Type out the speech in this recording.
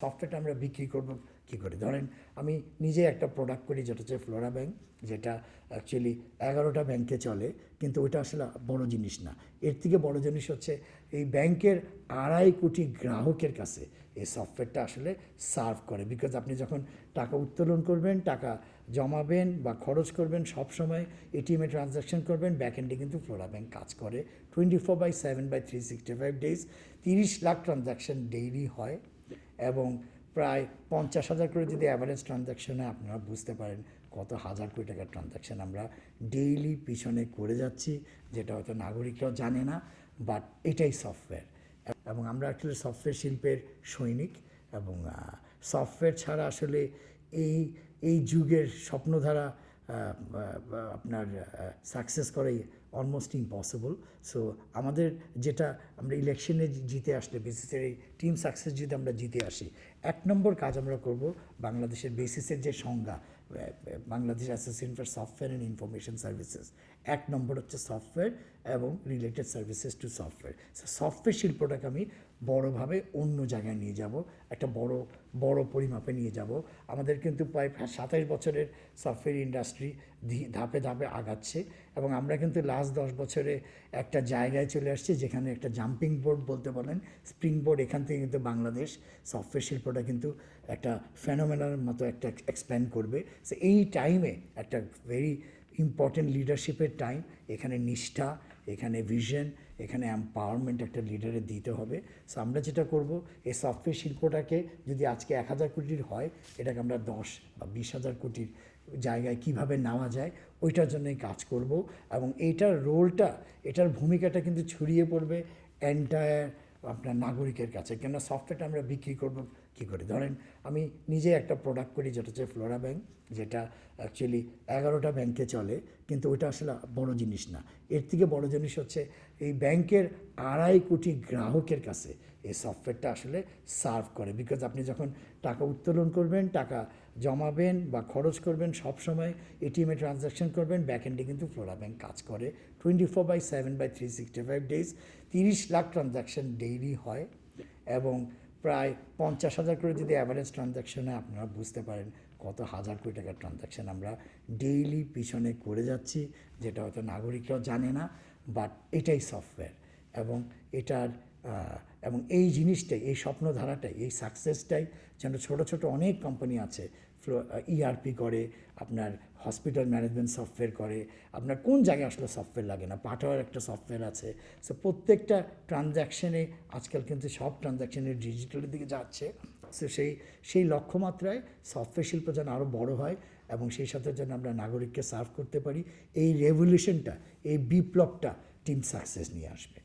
সফটওয়্যারটা আমরা বিক্রি করব, কি করে? ধরেন আমি নিজে একটা প্রোডাক্ট করি, যেটা হচ্ছে ফ্লোরা ব্যাংক যেটা অ্যাকচুয়ালি এগারোটা ব্যাংকে চলে, কিন্তু ওটা আসলে বড় জিনিস না। এর থেকে বড় জিনিস হচ্ছে এই ব্যাংকের আড়াই কোটি গ্রাহকের কাছে এই সফটওয়্যারটা আসলে সার্ভ করে। বিকজ আপনি যখন টাকা উত্তোলন করবেন, টাকা জমাবেন বা খরচ করবেন, সব সময় এটিএমে ট্রানজ্যাকশন করবেন ব্যাক এন্ডে কিন্তু ফ্লোরা ব্যাংক কাজ করে। Twenty four by seven by three sixty five days তিরিশ লাখ ট্রানজ্যাকশন ডেইলি হয়। এবং প্রায় পঞ্চাশ হাজার করে যদি অ্যাভারেজ ট্রানজ্যাকশনে আপনারা বুঝতে পারেন কত হাজার কোটি টাকার ট্রানজ্যাকশন আমরা ডেইলি পিছনে করে যাচ্ছি, যেটা হয়তো নাগরিকরাও জানে না বাট এটাই সফটওয়্যার এবং আমরা আসলে সফটওয়্যার শিল্পের সৈনিক এবং সফটওয়্যার ছাড়া আসলে এই এই যুগের স্বপ্নধারা আপনার সাকসেস করাই অলমোস্ট ইম্পসিবল সো আমাদের যেটা আমরা ইলেকশনে জিতে আসলে বেসিসের এই টিম সাকসেস যদি আমরা জিতে আসি, এক নম্বর কাজ আমরা করব বাংলাদেশের বেসিসের যে সংজ্ঞা Bangladesh association for software and information services এক নম্বর হচ্ছে সফটওয়্যার এবং related services to software software শিল্পটাকে আমি বড়োভাবে অন্য জায়গায় নিয়ে যাব, একটা বড় বড় পরিমাপে নিয়ে যাব। আমাদের কিন্তু প্রায় সাতাশ বছরের সফটওয়্যার ইন্ডাস্ট্রি ধাপে ধাপে আগাচ্ছে। এবং আমরা কিন্তু লাস্ট দশ বছরে একটা জায়গায় চলে আসছি যেখানে একটা জাম্পিং বোর্ড বলতে বলেন স্প্রিং বোর্ড এখান থেকে কিন্তু বাংলাদেশ সফটওয়্যার শিল্পটা কিন্তু একটা ফেনোমেনার মতো একটা এক্সপ্যান্ড করবে। সো এই টাইমে একটা ভেরি ইম্পর্টেন্ট লিডারশিপের টাইম এখানে নিষ্ঠা এখানে ভিশন এখানে এম্পাওয়ারমেন্ট একটা লিডারে দিতে হবে। সো আমরা যেটা করব, এই সফটওয়্যার শিল্পটাকে যদি আজকে এক হাজার কোটির হয়, এটাকে আমরা দশ বা বিশ হাজার কোটির জায়গায় কীভাবে নেওয়া যায়, ওইটার জন্যই কাজ করব। এবং এইটার রোলটা এটার ভূমিকাটা কিন্তু ছড়িয়ে পড়বে এন্টায়ার আপনার নাগরিকের কাছে, কেননা সফটওয়্যারটা আমরা বিক্রি করব কি করে? ধরেন আমি নিজে একটা প্রোডাক্ট করি, যেটা হচ্ছে ফ্লোরা ব্যাংক যেটা অ্যাকচুয়ালি এগারোটা ব্যাংকে চলে, কিন্তু ওইটা আসলে বড় জিনিস না। এর থেকে বড় জিনিস হচ্ছে, এই ব্যাংকের আড়াই কোটি গ্রাহকের কাছে এই সফটওয়্যারটা আসলে সার্ভ করে। বিকজ আপনি যখন টাকা উত্তোলন করবেন, টাকা জমাবেন বা খরচ করবেন, সব সময় এটিএমে ট্রানজ্যাকশন করবেন ব্যাক এন্ডে কিন্তু ফ্লোরা ব্যাংক কাজ করে। Twenty four by seven by three sixty five days তিরিশ লাখ ট্রানজ্যাকশন ডেইলি হয় এবং প্রায় পঞ্চাশ হাজার করে যদি অ্যাভারেজ ট্রানজ্যাকশনে আপনারা বুঝতে পারেন কত হাজার কোটি টাকার ট্রানজ্যাকশন আমরা ডেইলি পিছনে করে যাচ্ছি, যেটা হয়তো নাগরিকরাও জানে না বাট এটাই সফটওয়্যার এবং এটার এবং এই জিনিসটাই, এই স্বপ্নধারাটাই, এই সাকসেসটাই যেন ছোট ছোট অনেক কোম্পানি আছে ইআরপি করে, আপনার হসপিটাল ম্যানেজমেন্ট সফটওয়্যার করে, আপনার কোন জায়গায় আসলে সফটওয়্যার লাগে না, পাঠাওয়ার একটা সফটওয়্যার আছে। সো প্রত্যেকটা ট্রানজ্যাকশানে আজকাল কিন্তু সব ট্রানজ্যাকশানের ডিজিটালের দিকে যাচ্ছে। সো সেই সেই লক্ষ্যমাত্রায় সফটওয়্যার শিল্প যেন আরও বড় হয় এবং সেই সাথে যেন আমরা নাগরিককে সার্ভ করতে পারি, এই রেভলিউশনটা এই বিপ্লবটা টিম সাকসেস নিয়ে আসবে।